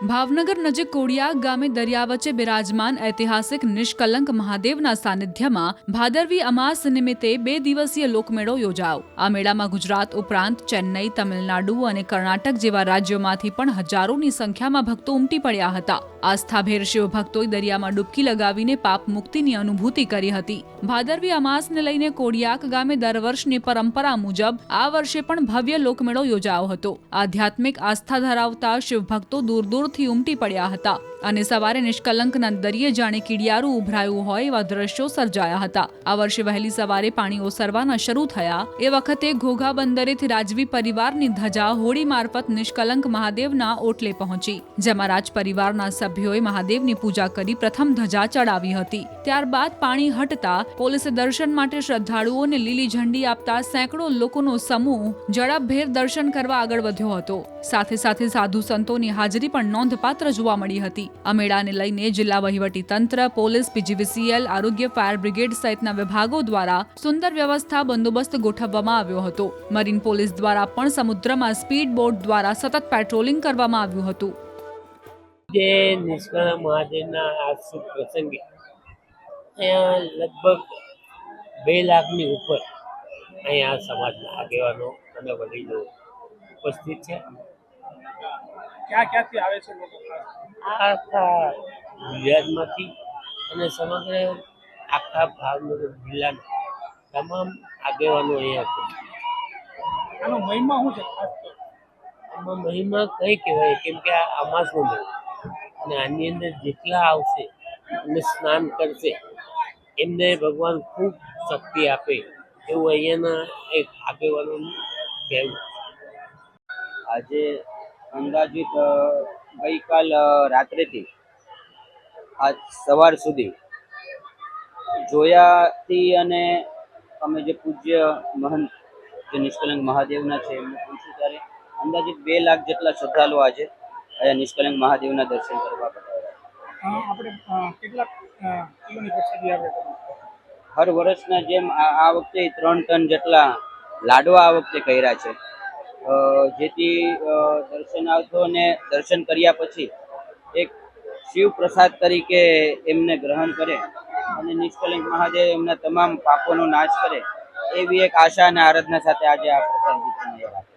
ભાવનગર નજીક કોડિયા ગામે દરિયા વચ્ચે બિરાજમાન ઐતિહાસિક નિષ્કલંક મહાદેવના સાનિધ્યમાં ભાદરવી અમાસ નિમિત્તે બે દિવસીય લોકમેળો યોજાયો. આ મેળામાં ગુજરાત ઉપરાંત ચેન્નઈ, તમિલનાડુ અને કર્ણાટક જેવા રાજ્યોમાંથી પણ હજારોની સંખ્યામાં ભક્તો ઉમટી પડ્યા હતા. આસ્થાભેર શિવભક્તોએ દરિયામાં ડૂબકી લગાવીને પાપ મુક્તિની અનુભૂતિ કરી હતી. ભાદરવી અમાસને લઈને કોડિયાક ગામે દર વર્ષની પરંપરા મુજબ આ વર્ષે પણ ભવ્ય લોકમેળો યોજાયો હતો. આધ્યાત્મિક આસ્થા ધરાવતા શિવભક્તો દૂર દૂરથી ઉમટી પડ્યા હતા. અને સવારે નિષ્કલંકના દરિયે જાણે કીડિયારું ઉભરાયું હોય એવા દ્રશ્યો સર્જાયા હતા. આ વર્ષે વહેલી સવારે પાણી ઓસરવાના શરૂ થયા. એ વખતે ઘોઘા બંદરેથી રાજવી પરિવારની ધજા હોડી મારફત નિષ્કલંક મહાદેવના ઓટલે પહોંચી. જેમાં રાજ પરિવારના સભ્યોએ મહાદેવની પૂજા કરી પ્રથમ ધજા ચડાવી હતી. ત્યારબાદ પાણી હટતા પોલીસે દર્શન માટે શ્રદ્ધાળુઓને લીલી ઝંડી આપતા સેંકડો લોકોનો સમૂહ ઝડપભેર દર્શન કરવા આગળ વધ્યો હતો. સાથે સાથે સાધુ સંતોની હાજરી પણ નોંધપાત્ર જોવા મળી હતી. આ મેળાને લઈને જિલ્લા વહીવટી તંત્ર પોલીસ પીજીવીસીએલ આરોગ્ય ફાયર બ્રિગેડ સહિતના વિભાગો દ્વારા સુંદર વ્યવસ્થા બંદોબસ્ત ગોઠવવામાં આવ્યો હતો. મરીન પોલીસ દ્વારા પણ સમુદ્રમાં સ્પીડ બોટ દ્વારા સતત પેટ્રોલિંગ કરવામાં આવ્યું હતું. જે નિષ્કળા મહાદેવના આ શુભ પ્રસંગે અહીંયા લગભગ બે લાખની ઉપર અહીંયા સમાજના આગેવાનો અને વડીલો ઉપસ્થિત છે. ક્યાં ક્યાંથી આવે છે લોકો? આખા ગુજરાતમાંથી અને સમગ્ર આખા ભાવનગર જિલ્લાના તમામ આગેવાનો અહીંયા છે. આનો મહિમા શું છે ખાસ આમાં મહિમા કઈ કહેવાય? કેમ કે આ અમાસનો મેળો અને આની અંદર જેટલા આવશે અને સ્નાન કરશે એમને ભગવાન ખૂબ શક્તિ આપે એવું અહીંયાના એક આગેવાનોનું કહેવું આજે અંદાજિત ગઈકાલ રાત્રેથી આજ સવાર સુધી જોયાથી અને અમે જે પૂજ્ય મહંત જે નિષ્કલંક મહાદેવના છે એમને પૂછ્યું ત્યારે અંદાજિત બે લાખ જેટલા શ્રદ્ધાલુ આજે અહીંયા નિષ્કલંક મહાદેવના દર્શન કરવા આપણે હર વર્ષના જેમ આ વખતે ત્રણ ટન જેટલા લાડવા આ વખતે કર્યા છે. જેથી દર્શનાર્થોને દર્શન કર્યા પછી એક શિવ પ્રસાદ તરીકે એમને ગ્રહણ કરે અને નિષ્કલંક મહાદેવ એમના તમામ પાપોનો નાશ કરે એવી એક આશા અને આરાધના સાથે આજે આ પ્રસાદ વિતરણ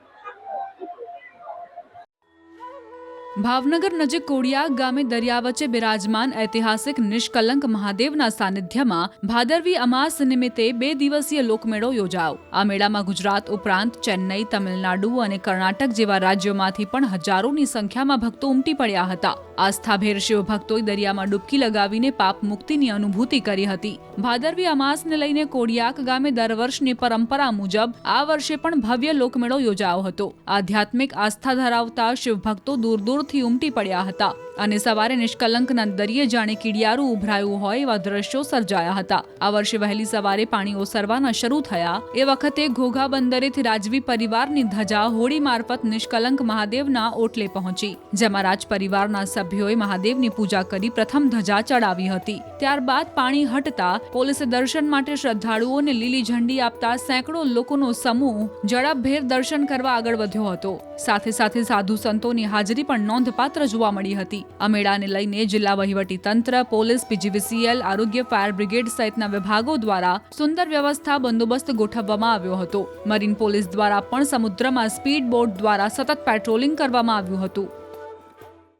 ભાવનગર નજીક કોડિયા ગામે દરિયા વચ્ચે બિરાજમાન ઐતિહાસિક નિષ્કલંક મહાદેવના સાનિધ્યમાં ભાદરવી અમાસ નિમિત્તે બે દિવસીય લોકમેળો યોજાયો. આ મેળામાં ગુજરાત ઉપરાંત ચેન્નઈ, તમિલનાડુ અને કર્ણાટક જેવા રાજ્યોમાંથી પણ હજારોની સંખ્યામાં ભક્તો ઉમટી પડ્યા હતા. આસ્થાભેર શિવભક્તોએ દરિયામાં ડૂબકી લગાવીને પાપ મુક્તિની અનુભૂતિ કરી હતી. ભાદરવી અમાસને લઈને કોડિયાક ગામે દર વર્ષની પરંપરા મુજબ આ વર્ષે પણ ભવ્ય લોકમેળો યોજાયો હતો. આધ્યાત્મિક આસ્થા ધરાવતા શિવભક્તો દૂર દૂરથી ઉમટી પડ્યા હતા. અને સવારે નિષ્કલંકના દરિયે જાણે કીડિયારું ઉભરાયું હોય એવા દ્રશ્યો સર્જાયા હતા. આ વર્ષે વહેલી સવારે પાણી ઓસરવાના શરૂ થયા. એ વખતે ઘોઘા બંદરેથી રાજવી પરિવારની ધજા હોડી મારફત નિષ્કલંક મહાદેવના ઓટલે પહોંચી. જેમાં રાજ પરિવારના સભ્યોએ મહાદેવની પૂજા કરી પ્રથમ ધજા ચડાવી હતી. ત્યારબાદ પાણી હટતા પોલીસે દર્શન માટે શ્રદ્ધાળુઓને લીલી ઝંડી આપતા સેંકડો લોકોનો સમૂહ ઝડપભેર દર્શન કરવા આગળ વધ્યો હતો. સાથે સાથે સાધુ સંતોની હાજરી પણ નોંધપાત્ર જોવા મળી હતી. આ મેળાને લઈને જિલ્લા વહીવટી તંત્ર, પોલીસ, પીજીવીસીએલ, આરોગ્ય, ફાયર બ્રિગેડ સહિતના વિભાગો દ્વારા સુંદર વ્યવસ્થા બંદોબસ્ત ગોઠવવામાં આવ્યો હતો. મરીન પોલીસ દ્વારા પણ સમુદ્રમાં સ્પીડ બોટ દ્વારા સતત પેટ્રોલિંગ કરવામાં આવ્યું હતું.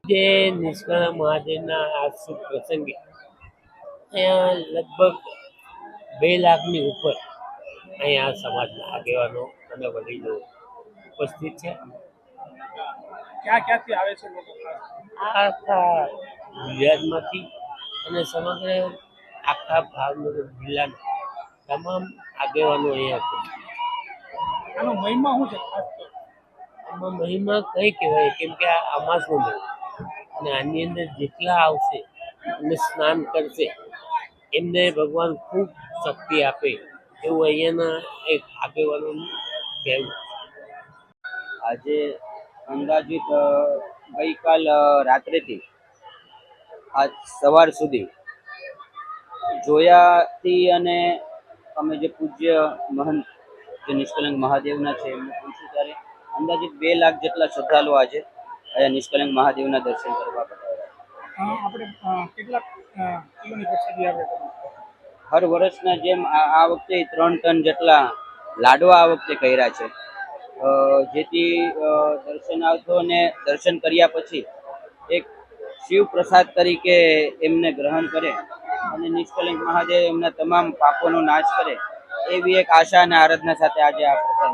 જે નિષ્કળ મહાદેવના આ પ્રસંગે અહીંયા લગભગ બે લાખની ઉપર અહીંયા સમાજના આગેવાનો અને વડીલો ઉપસ્થિત છે. ક્યાં ક્યાંથી આવે છે લોકો? આખા ગુજરાતમાંથી અને સમગ્ર આખા ભાવનગર જિલ્લાના તમામ આગેવાનો અહીંયા છે. આનો મહિમા શું છે ખાસ આમાં મહિમા કઈ કહેવાય? કેમ કે આ અમાસનો મહિમા અને આની અંદર જેટલા આવશે અને સ્નાન કરશે એમને ભગવાન ખૂબ શક્તિ આપે એવું અહીંયાના એક આગેવાનોનું કહેવું આજે અંદાજિત ગઈકાલ રાત્રેથી આજ સવાર સુધી જોયાથી અને અમે જે પૂજ્ય મહંત જે નિષ્કલંક મહાદેવના છે એમને પૂછ્યું ત્યારે અંદાજિત બે લાખ જેટલા શ્રદ્ધાળુઓ આજે અહીંયા નિષ્કલંક મહાદેવના દર્શન કરવા આપણે અ, કિલોની પ્રસાદી આપણે હર વર્ષના જેમ આ વખતે ત્રણ ટન જેટલા લાડવા આ વખતે કર્યા છે. જેથી દર્શનાર્થોને દર્શન કર્યા પછી એક શિવ પ્રસાદ તરીકે એમને ગ્રહણ કરે અને નિષ્કલંક મહાદેવ એમના તમામ પાપોનો નાશ કરે એવી એક આશા અને આરાધના સાથે આજે આ પ્રસાદ